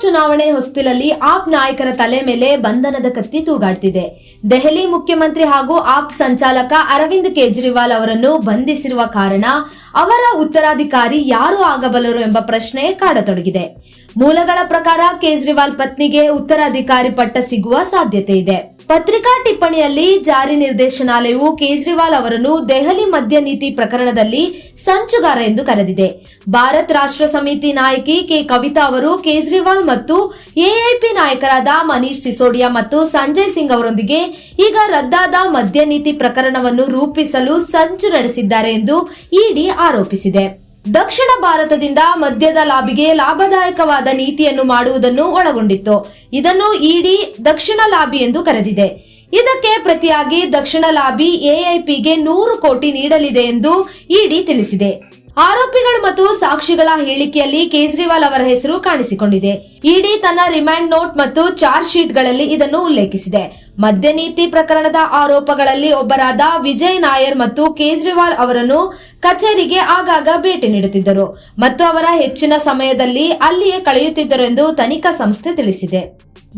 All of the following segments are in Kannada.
ಚುನಾವಣೆ ಹೊಸ್ತಿಲಲ್ಲಿ ಆಪ್ ನಾಯಕರ ತಲೆ ಮೇಲೆ ಬಂಧನದ ಕತ್ತಿ ತೂಗಾಡ್ತಿದೆ. ದೆಹಲಿ ಮುಖ್ಯಮಂತ್ರಿ ಹಾಗೂ ಆಪ್ ಸಂಚಾಲಕ ಅರವಿಂದ್ ಕೇಜ್ರಿವಾಲ್ ಅವರನ್ನು ಬಂಧಿಸಿರುವ ಕಾರಣ ಅವರ ಉತ್ತರಾಧಿಕಾರಿ ಯಾರು ಆಗಬಲ್ಲರು ಎಂಬ ಪ್ರಶ್ನೆ ಕಾಡತೊಡಗಿದೆ. ಮೂಲಗಳ ಪ್ರಕಾರ ಕೇಜ್ರಿವಾಲ್ ಪತ್ನಿಗೆ ಉತ್ತರಾಧಿಕಾರಿ ಪಟ್ಟ ಸಿಗುವ ಸಾಧ್ಯತೆ ಇದೆ. ಪತ್ರಿಕಾ ಟಿಪ್ಪಣಿಯಲ್ಲಿ ಜಾರಿ ನಿರ್ದೇಶನಾಲಯವು ಕೇಜ್ರಿವಾಲ್ ಅವರನ್ನು ದೆಹಲಿ ಮದ್ಯ ನೀತಿ ಪ್ರಕರಣದಲ್ಲಿ ಸಂಚುಗಾರ ಎಂದು ಕರೆದಿದೆ. ಭಾರತ್ ರಾಷ್ಟ್ರ ಸಮಿತಿ ನಾಯಕಿ ಕೆ. ಕವಿತಾ ಅವರು ಕೇಜ್ರಿವಾಲ್ ಮತ್ತು ಎಐಪಿ ನಾಯಕರಾದ ಮನೀಶ್ ಸಿಸೋಡಿಯಾ ಮತ್ತು ಸಂಜಯ್ ಸಿಂಗ್ ಅವರೊಂದಿಗೆ ಈಗ ರದ್ದಾದ ಮದ್ಯ ನೀತಿ ಪ್ರಕರಣವನ್ನು ರೂಪಿಸಲು ಸಂಚು ನಡೆಸಿದ್ದಾರೆ ಎಂದು ಇಡಿ ಆರೋಪಿಸಿದೆ. ದಕ್ಷಿಣ ಭಾರತದಿಂದ ಮದ್ಯದ ಲಾಭಿಗೆ ಲಾಭದಾಯಕವಾದ ನೀತಿಯನ್ನು ಮಾಡುವುದನ್ನು ಒಳಗೊಂಡಿತ್ತು. ಇದನ್ನು ಇಡಿ ದಕ್ಷಿಣ ಲಾಬಿ ಎಂದು ಕರೆದಿದೆ. ಇದಕ್ಕೆ ಪ್ರತಿಯಾಗಿ ದಕ್ಷಿಣ ಲಾಬಿ ಎಐಪಿಗೆ ನೂರು ಕೋಟಿ ನೀಡಲಿದೆ ಎಂದು ಇಡಿ ತಿಳಿಸಿದೆ. ಆರೋಪಿಗಳು ಮತ್ತು ಸಾಕ್ಷಿಗಳ ಹೇಳಿಕೆಯಲ್ಲಿ ಕೇಜ್ರಿವಾಲ್ ಅವರ ಹೆಸರು ಕಾಣಿಸಿಕೊಂಡಿದೆ. ಇಡಿ ತನ್ನ ರಿಮ್ಯಾಂಡ್ ನೋಟ್ ಮತ್ತು ಚಾರ್ಜ್ ಶೀಟ್ಗಳಲ್ಲಿ ಇದನ್ನು ಉಲ್ಲೇಖಿಸಿದೆ. ಮದ್ಯ ನೀತಿ ಪ್ರಕರಣದ ಆರೋಪಗಳಲ್ಲಿ ಒಬ್ಬರಾದ ವಿಜಯ್ ನಾಯರ್ ಮತ್ತು ಕೇಜ್ರಿವಾಲ್ ಅವರನ್ನು ಕಚೇರಿಗೆ ಆಗಾಗ ಭೇಟಿ ನೀಡುತ್ತಿದ್ದರು ಮತ್ತು ಅವರ ಹೆಚ್ಚಿನ ಸಮಯದಲ್ಲಿ ಅಲ್ಲಿಯೇ ಕಳೆಯುತ್ತಿದ್ದರು ಎಂದು ತನಿಖಾ ಸಂಸ್ಥೆ ತಿಳಿಸಿದೆ.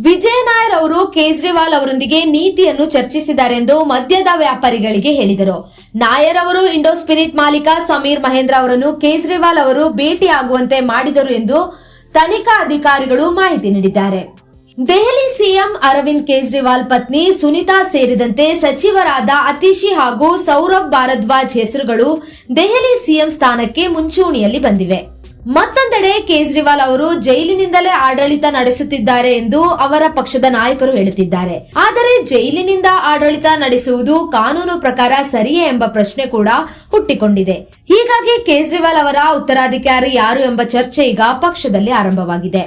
ವಿಜಯ್ ನಾಯರ್ ಅವರು ಕೇಜ್ರಿವಾಲ್ ಅವರೊಂದಿಗೆ ನೀತಿಯನ್ನು ಚರ್ಚಿಸಿದ್ದಾರೆಂದು ಮದ್ಯದ ವ್ಯಾಪಾರಿಗಳಿಗೆ ಹೇಳಿದರು. ನಾಯರ್ ಅವರು, ಇಂಡೋ ಸ್ಪಿರಿಟ್ ಮಾಲೀಕ ಸಮೀರ್ ಮಹೇಂದ್ರ ಅವರನ್ನು ಕೇಜ್ರಿವಾಲ್ ಅವರು ಭೇಟಿಯಾಗುವಂತೆ ಮಾಡಿದರು ಎಂದು ತನಿಖಾ ಅಧಿಕಾರಿಗಳು ಮಾಹಿತಿ ನೀಡಿದ್ದಾರೆ. ದೆಹಲಿ ಸಿಎಂ ಅರವಿಂದ್ ಕೇಜ್ರಿವಾಲ್ ಪತ್ನಿ ಸುನಿತಾ ಸೇರಿದಂತೆ ಸಚಿವರಾದ ಅತಿಶಿ ಹಾಗೂ ಸೌರಭ್ ಭಾರದ್ವಾಜ್ ಹೆಸರುಗಳು ದೆಹಲಿ ಸಿಎಂ ಸ್ಥಾನಕ್ಕೆ ಮುಂಚೂಣಿಯಲ್ಲಿ ಬಂದಿವೆ. ಮತ್ತೊಂದೆಡೆ ಕೇಜ್ರಿವಾಲ್ ಅವರು ಜೈಲಿನಿಂದಲೇ ಆಡಳಿತ ನಡೆಸುತ್ತಿದ್ದಾರೆ ಎಂದು ಅವರ ಪಕ್ಷದ ನಾಯಕರು ಹೇಳುತ್ತಿದ್ದಾರೆ. ಆದರೆ ಜೈಲಿನಿಂದ ಆಡಳಿತ ನಡೆಸುವುದು ಕಾನೂನು ಪ್ರಕಾರ ಸರಿಯೇ ಎಂಬ ಪ್ರಶ್ನೆ ಕೂಡ ಹುಟ್ಟಿಕೊಂಡಿದೆ. ಹೀಗಾಗಿ ಕೇಜ್ರಿವಾಲ್ ಅವರ ಉತ್ತರಾಧಿಕಾರಿ ಯಾರು ಎಂಬ ಚರ್ಚೆ ಈಗ ಪಕ್ಷದಲ್ಲಿ ಆರಂಭವಾಗಿದೆ.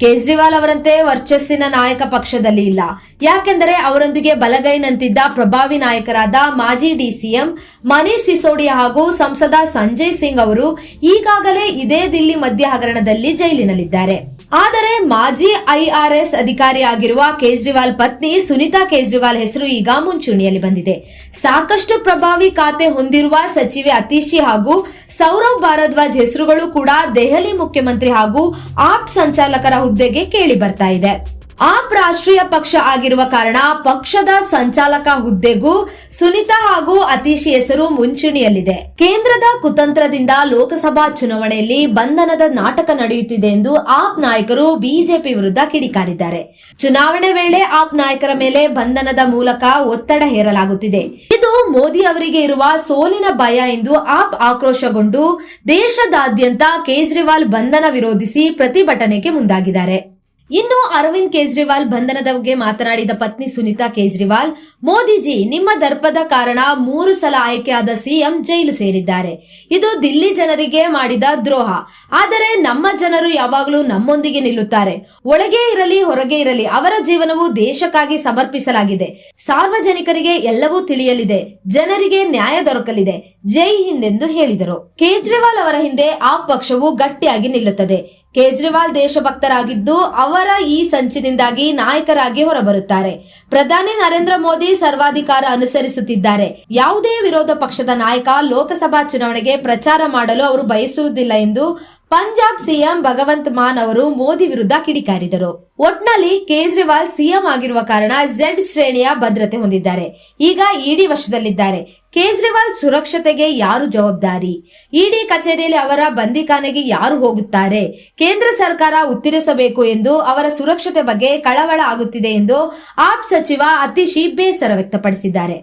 ಕೇಜ್ರಿವಾಲ್ ಅವರಂತೆ ವರ್ಚಸ್ಸಿನ ನಾಯಕ ಪಕ್ಷದಲ್ಲಿ ಇಲ್ಲ. ಯಾಕೆಂದರೆ ಅವರೊಂದಿಗೆ ಬಲಗೈನಂತಿದ್ದ ಪ್ರಭಾವಿ ನಾಯಕರಾದ ಮಾಜಿ ಡಿಸಿಎಂ ಮನೀಶ್ ಸಿಸೋಡಿಯಾ ಹಾಗೂ ಸಂಸದ ಸಂಜಯ್ ಸಿಂಗ್ ಅವರು ಈಗಾಗಲೇ ಇದೇ ದಿಲ್ಲಿ ಮದ್ಯ ಹಗರಣದಲ್ಲಿ ಜೈಲಿನಲ್ಲಿದ್ದಾರೆ. ಆದರೆ ಮಾಜಿ ಐಆರ್ಎಸ್ ಅಧಿಕಾರಿ ಆಗಿರುವ ಕೇಜ್ರಿವಾಲ್ ಪತ್ನಿ ಸುನಿತಾ ಕೇಜ್ರಿವಾಲ್ ಹೆಸರು ಈಗ ಮುಂಚೂಣಿಯಲ್ಲಿ ಬಂದಿದೆ. ಸಾಕಷ್ಟು ಪ್ರಭಾವಿ ಖಾತೆ ಹೊಂದಿರುವ ಸಚಿವೆ ಅತೀಶಿ ಹಾಗೂ ಸೌರವ್ ಭಾರದ್ವಾಜ್ ಹೆಸರುಗಳು ಕೂಡ ದೆಹಲಿ ಮುಖ್ಯಮಂತ್ರಿ ಹಾಗೂ ಆಪ್ ಸಂಚಾಲಕರ ಹುದ್ದೆಗೆ ಕೇಳಿ ಬರ್ತಾ ಇದೆ. ಆಪ್ ರಾಷ್ಟ್ರೀಯ ಪಕ್ಷ ಆಗಿರುವ ಕಾರಣ ಪಕ್ಷದ ಸಂಚಾಲಕ ಹುದ್ದೆಗೂ ಸುನಿತಾ ಹಾಗೂ ಅತೀಶ್ ಹೆಸರು ಮುಂಚೂಣಿಯಲ್ಲಿದೆ. ಕೇಂದ್ರದ ಕುತಂತ್ರದಿಂದ ಲೋಕಸಭಾ ಚುನಾವಣೆಯಲ್ಲಿ ಬಂಧನದ ನಾಟಕ ನಡೆಯುತ್ತಿದೆ ಎಂದು ಆಪ್ ನಾಯಕರು ಬಿಜೆಪಿ ವಿರುದ್ಧ ಕಿಡಿಕಾರಿದ್ದಾರೆ. ಚುನಾವಣೆ ವೇಳೆ ಆಪ್ ನಾಯಕರ ಮೇಲೆ ಬಂಧನದ ಮೂಲಕ ಒತ್ತಡ ಹೇರಲಾಗುತ್ತಿದೆ. ಇದು ಮೋದಿ ಅವರಿಗೆ ಇರುವ ಸೋಲಿನ ಭಯ ಎಂದು ಆಪ್ ಆಕ್ರೋಶಗೊಂಡು ದೇಶದಾದ್ಯಂತ ಕೇಜ್ರಿವಾಲ್ ಬಂಧನ ವಿರೋಧಿಸಿ ಪ್ರತಿಭಟನೆಗೆ ಮುಂದಾಗಿದ್ದಾರೆ. ಇನ್ನು ಅರವಿಂದ್ ಕೇಜ್ರಿವಾಲ್ ಬಂಧನದ ಬಗ್ಗೆ ಮಾತನಾಡಿದ ಪತ್ನಿ ಸುನಿತಾ ಕೇಜ್ರಿವಾಲ್, ಮೋದಿಜಿ, ನಿಮ್ಮ ದರ್ಪದ ಕಾರಣ ಮೂರು ಸಲ ಆಯ್ಕೆಯಾದ ಸಿಎಂ ಜೈಲು ಸೇರಿದ್ದಾರೆ. ಇದು ದಿಲ್ಲಿ ಜನರಿಗೆ ಮಾಡಿದ ದ್ರೋಹ. ಆದರೆ ನಮ್ಮ ಜನರು ಯಾವಾಗಲೂ ನಮ್ಮೊಂದಿಗೆ ನಿಲ್ಲುತ್ತಾರೆ. ಒಳಗೆ ಇರಲಿ, ಹೊರಗೆ ಇರಲಿ, ಅವರ ಜೀವನವು ದೇಶಕ್ಕಾಗಿ ಸಮರ್ಪಿಸಲಾಗಿದೆ. ಸಾರ್ವಜನಿಕರಿಗೆ ಎಲ್ಲವೂ ತಿಳಿಯಲಿದೆ. ಜನರಿಗೆ ನ್ಯಾಯ ದೊರಕಲಿದೆ. ಜೈ ಹಿಂದೆಂದು ಹೇಳಿದರು. ಕೇಜ್ರಿವಾಲ್ ಅವರ ಹಿಂದೆ ಆ ಪಕ್ಷವು ಗಟ್ಟಿಯಾಗಿ ನಿಲ್ಲುತ್ತದೆ. ಕೇಜ್ರಿವಾಲ್ ದೇಶಭಕ್ತರಾಗಿದ್ದು ಅವರ ಈ ಸಂಚಿನಿಂದಾಗಿ ನಾಯಕರಾಗಿ ಹೊರಬರುತ್ತಾರೆ. ಪ್ರಧಾನಿ ನರೇಂದ್ರ ಮೋದಿ ಸರ್ವಾಧಿಕಾರ ಅನುಸರಿಸುತ್ತಿದ್ದಾರೆ. ಯಾವುದೇ ವಿರೋಧ ಪಕ್ಷದ ನಾಯಕ ಲೋಕಸಭಾ ಚುನಾವಣೆಗೆ ಪ್ರಚಾರ ಮಾಡಲು ಅವರು ಬಯಸುವುದಿಲ್ಲ ಎಂದು ಪಂಜಾಬ್ ಸಿಎಂ ಭಗವಂತ್ ಮಾನ್ ಅವರು ಮೋದಿ ವಿರುದ್ಧ ಕಿಡಿಕಾರಿದರು. ಒಟ್ನಲ್ಲಿ ಕೇಜ್ರಿವಾಲ್ ಸಿಎಂ ಆಗಿರುವ ಕಾರಣ ಝೆಡ್ ಶ್ರೇಣಿಯ ಭದ್ರತೆ ಹೊಂದಿದ್ದಾರೆ. ಈಗ ಇಡಿ ವಶದಲ್ಲಿದ್ದಾರೆ. ಕೇಜ್ರಿವಾಲ್ ಸುರಕ್ಷತೆಗೆ ಯಾರು ಜವಾಬ್ದಾರಿ? ಇಡಿ ಕಚೇರಿಯಲ್ಲಿ ಅವರ ಬಂದಿಖಾನೆಗೆ ಯಾರು ಹೋಗುತ್ತಾರೆ? ಕೇಂದ್ರ ಸರ್ಕಾರ ಉತ್ತರಿಸಬೇಕು ಎಂದು, ಅವರ ಸುರಕ್ಷತೆ ಬಗ್ಗೆ ಕಳವಳ ಆಗುತ್ತಿದೆ ಎಂದು ಆಪ್ ಸಚಿವ ಅತಿಶಿ ಬೇಸರ ವ್ಯಕ್ತಪಡಿಸಿದ್ದಾರೆ.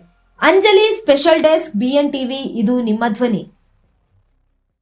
Anjali special desk, BN TV, ಇದು ನಿಮ್ಮ ಧ್ವನಿ.